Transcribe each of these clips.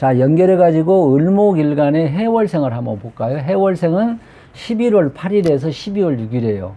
자, 연결해 가지고 을목일간의 해월생을 한번 볼까요? 해월생은 11월 8일에서 12월 6일이에요.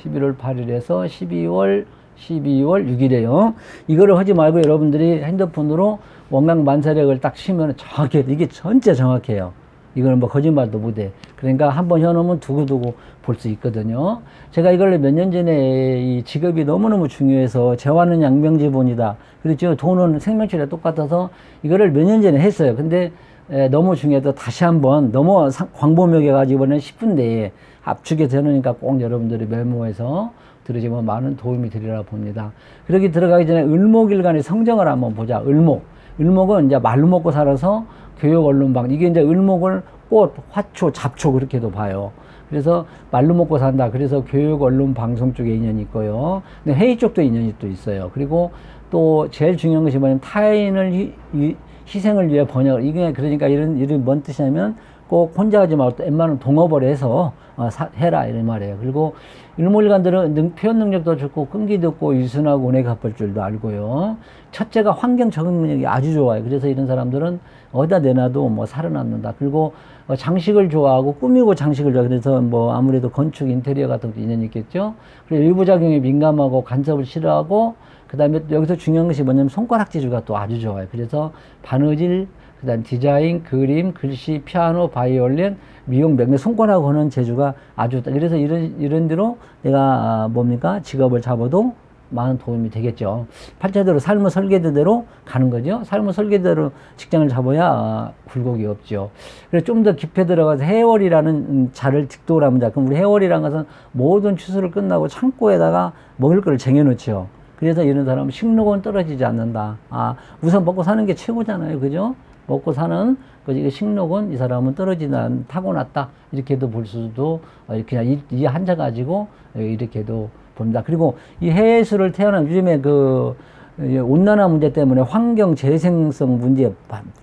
11월 8일에서 12월 12월 6일이에요. 이거를 하지 말고 여러분들이 핸드폰으로 원강 만사력을 딱 치면 정확해. 이게 전체 정확해요. 이거는 뭐 거짓말도 못해. 그러니까 한번 해놓으면 두고두고 볼 수 있거든요. 제가 이걸 몇 년 전에 이 직업이 너무너무 중요해서 재화는 양명지본이다. 그렇죠. 돈은 생명줄에 똑같아서 이거를 몇 년 전에 했어요. 근데 에, 너무 중요해서 다시 한번 너무 상- 광범위하게 이번에 10분 내에 압축해서 해놓으니까 꼭 여러분들이 메모해서 들으시면 많은 도움이 되리라 봅니다. 그러기 들어가기 전에 을목일간의 성정을 한번 보자. 을목. 을목은 이제 말로 먹고 살아서 교육 언론방. 이게 이제 을목을 꽃, 화초, 잡초 그렇게도 봐요. 그래서 말로 먹고 산다. 그래서 교육 언론 방송 쪽에 인연이 있고요. 근데 회의 쪽도 인연이 또 있어요. 그리고 또 제일 중요한 것이 뭐냐면 타인을 희, 희- 희생을 위해 번역을 이게 그러니까 이런 이런 뭔 뜻이냐면 꼭 혼자 하지 말고 또 웬만하면 동업을 해서 어, 사, 해라 이런 말이에요. 그리고 일몰간들은 능, 표현 능력도 좋고 끈기도 있고 유순하고 은혜 갚을 줄도 알고요. 첫째가 환경 적응 능력이 아주 좋아요. 그래서 이런 사람들은 어디다 내놔도 뭐 살아남는다. 그리고 어, 장식을 좋아하고 꾸미고 장식을 좋아. 그래서 뭐 아무래도 건축 인테리어 같은 것도 인연이 있겠죠. 그리고 일부작용에 민감하고 간섭을 싫어하고 그 다음에 또 여기서 중요한 것이 뭐냐면 손가락질주가 또 아주 좋아요. 그래서 바느질, 그다음 디자인, 그림, 글씨, 피아노, 바이올린, 미용, 명매 손가락 하는 재주가 아주. 그래서 이런 이런 대로 내가 아, 뭡니까 직업을 잡아도 많은 도움이 되겠죠. 팔자대로 삶의 설계대로 가는 거죠. 삶의 설계대로 직장을 잡아야 아, 굴곡이 없죠. 그래서 좀 더 깊이 들어가서 해월이라는 음, 자를 득도를 합니다. 그럼 우리 해월이라는 것은 모든 추수를 끝나고 창고에다가 먹을 걸 쟁여놓죠. 그래서 이런 사람은 식록은 떨어지지 않는다. 아, 우선 먹고 사는 게 최고잖아요. 그죠? 먹고 사는 그 식록은 이 사람은 떨어지지 않, 타고났다. 이렇게도 볼 수도, 어, 그냥 이, 이 한자 가지고 어, 이렇게도 봅니다. 그리고 이 해수를 태어난 요즘에 그이 온난화 문제 때문에 환경 재생성 문제,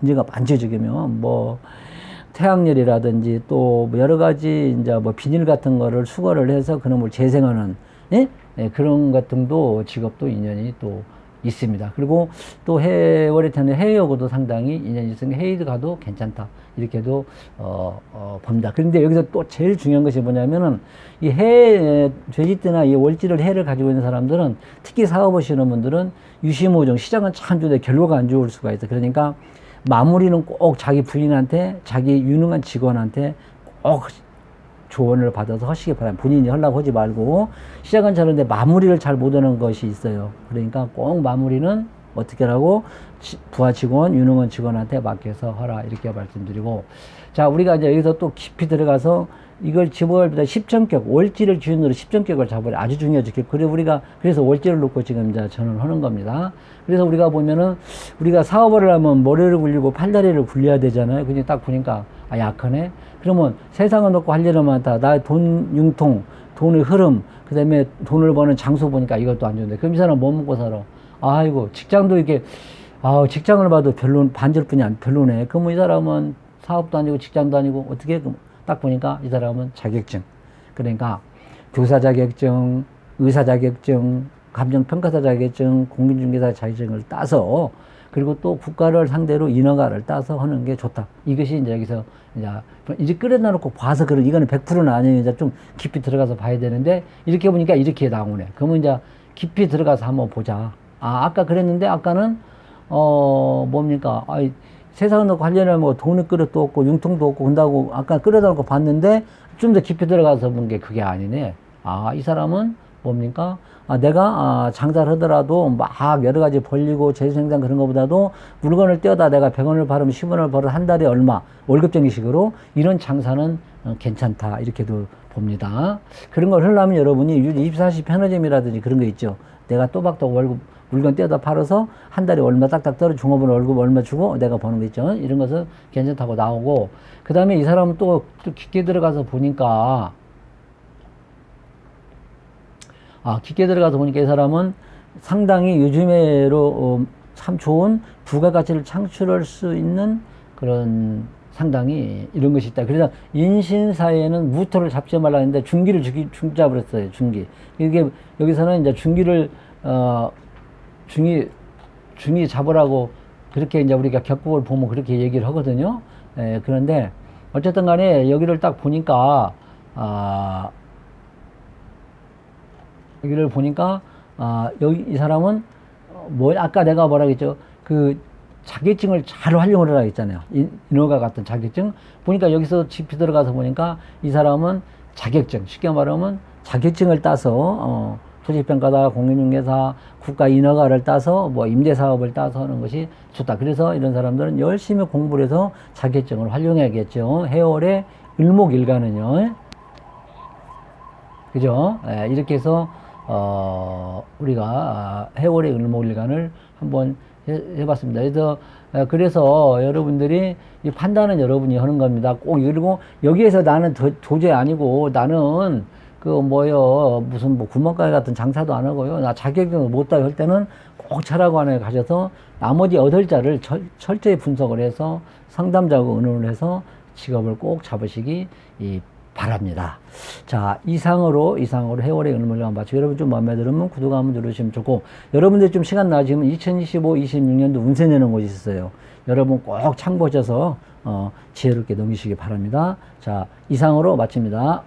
문제가 만져지면 뭐 태양열이라든지 또뭐 여러 가지 이제 뭐 비닐 같은 거를 수거를 해서 그놈을 재생하는 예? 예, 그런 같은 도 직업도 인연이 또 있습니다. 그리고 또 해월에 태는 해외하고도 상당히 인연이 있으니 해외도 가도 괜찮다. 이렇게도 어, 어, 봅니다. 그런데 여기서 또 제일 중요한 것이 뭐냐면은 이 해, 돼지띠나 이 월지를 해를 가지고 있는 사람들은 특히 사업하시는 분들은 유시모종 시장은 참 좋은데 결과가 안 좋을 수가 있어. 그러니까 마무리는 꼭 자기 부인한테 자기 유능한 직원한테 꼭 조언을 받아서 하시기 바랍니다. 본인이 하려고 하지 말고 시작은 잘하는데 마무리를 잘 못하는 것이 있어요. 그러니까 꼭 마무리는 어떻게 하라고 지- 부하 직원, 유능한 직원한테 맡겨서 하라 이렇게 말씀드리고 자 우리가 이제 여기서 또 깊이 들어가서 이걸 집어갈 때 십전격 월지를 기준으로 십전격을 잡으려 아주 중요하죠. 그래 우리가 그래서 월지를 놓고 지금 이제 전언하는 겁니다. 그래서 우리가 보면은 우리가 사업을 하면 머리를 굴리고 팔다리를 굴려야 되잖아요. 그냥 딱 보니까 아 약하네. 그러면 세상을 놓고 할 일은 많다. 나 돈 융통, 돈의 흐름, 그 다음에 돈을 버는 장소 보니까 이것도 안 좋은데. 그럼 이 사람 뭐 먹고 살아? 아이고, 직장도 이렇게, 아 직장을 봐도 별로, 반절뿐이 안, 별로네. 그러면 이 사람은 사업도 아니고 직장도 아니고 어떻게, 딱 보니까 이 사람은 자격증. 그러니까 교사 자격증, 의사 자격증, 감정평가사 자격증, 공인중개사 자격증을 따서 그리고 또 국가를 상대로 인허가를 따서 하는 게 좋다. 이것이 이제 여기서 이제 이제 끌어다 놓고 봐서 그런 이거는 100%는 아니에요. 이제 좀 깊이 들어가서 봐야 되는데 이렇게 보니까 이렇게 나오네. 그러면 이제 깊이 들어가서 한번 보자. 아 아까 그랬는데 아까는 어 뭡니까? 아 세상을 놓고 하려면 뭐 돈을 끌어도 없고 융통도 없고 한다고 아까 끌어다 놓고 봤는데 좀 더 깊이 들어가서 본 게 그게 아니네. 아 이 사람은 뭡니까? 아, 내가 아, 장사를 하더라도 막 여러 가지 벌리고 재생산 그런 것보다도 물건을 떼어다 내가 100원을 벌으면 10원을 벌어 한 달에 얼마 월급쟁이 식으로 이런 장사는 어, 괜찮다 이렇게도 봅니다. 그런 걸 하려면 여러분이 24시 편의점이라든지 그런 거 있죠. 내가 또박또박 월급 물건 떼어다 팔아서 한 달에 얼마 딱딱 떨어 중업은 월급 얼마 주고 내가 버는 거 있죠. 이런 것은 괜찮다고 나오고 그 다음에 이 사람은 또, 또 깊게 들어가서 보니까 아, 깊게 들어가서 보니까 이 사람은 상당히 요즘에로 어, 참 좋은 부가가치를 창출할 수 있는 그런 상당히 이런 것이 있다. 그래서 인신사에는 무토를 잡지 말라 했는데 중기를 주기, 중 잡으랬어요. 중기. 이게 여기서는 이제 중기를 어, 중이 중이 잡으라고 그렇게 이제 우리가 격곡을 보면 그렇게 얘기를 하거든요. 예, 그런데 어쨌든 간에 여기를 딱 보니까 아 여기를 보니까 아 여기 이 사람은 어, 뭐 아까 내가 뭐라 그랬죠? 그 자격증을 잘 활용을 하라 했잖아요. 인- 인허가 같은 자격증. 보니까 여기서 깊이 들어가서 보니까 이 사람은 자격증 쉽게 말하면 자격증을 따서 어 토지평가다 공인중개사 국가 인허가를 따서 뭐 임대사업을 따서 하는 것이 좋다 그래서 이런 사람들은 열심히 공부를 해서 자격증을 활용해야겠죠 해월의 일목일가는요 그죠? 예, 이렇게 해서 어, 우리가 아, 해월의 을목일간을 한번 해, 해봤습니다. 그래서 어, 그래서 여러분들이 이 판단은 여러분이 하는 겁니다. 꼭 그리고 여기에서 나는 도, 도저히 아니고 나는 그 뭐요 무슨 뭐 구멍가게 같은 장사도 안 하고요. 나 자격증을 못 따고 할 때는 꼭 철학원에 가셔서 나머지 여덟 자를 철, 철저히 분석을 해서 상담자하고 의논을 해서 직업을 꼭 잡으시기 이 바랍니다. 자, 이상으로, 이상으로 해월의 은물관 마치고 여러분 좀 마음에 들으면 구독 한번 누르시면 좋고, 여러분들 좀 시간 나시면 2025, 26년도 운세 내는 곳이 있어요. 여러분 꼭 참고하셔서, 어, 지혜롭게 넘기시기 바랍니다. 자, 이상으로 마칩니다.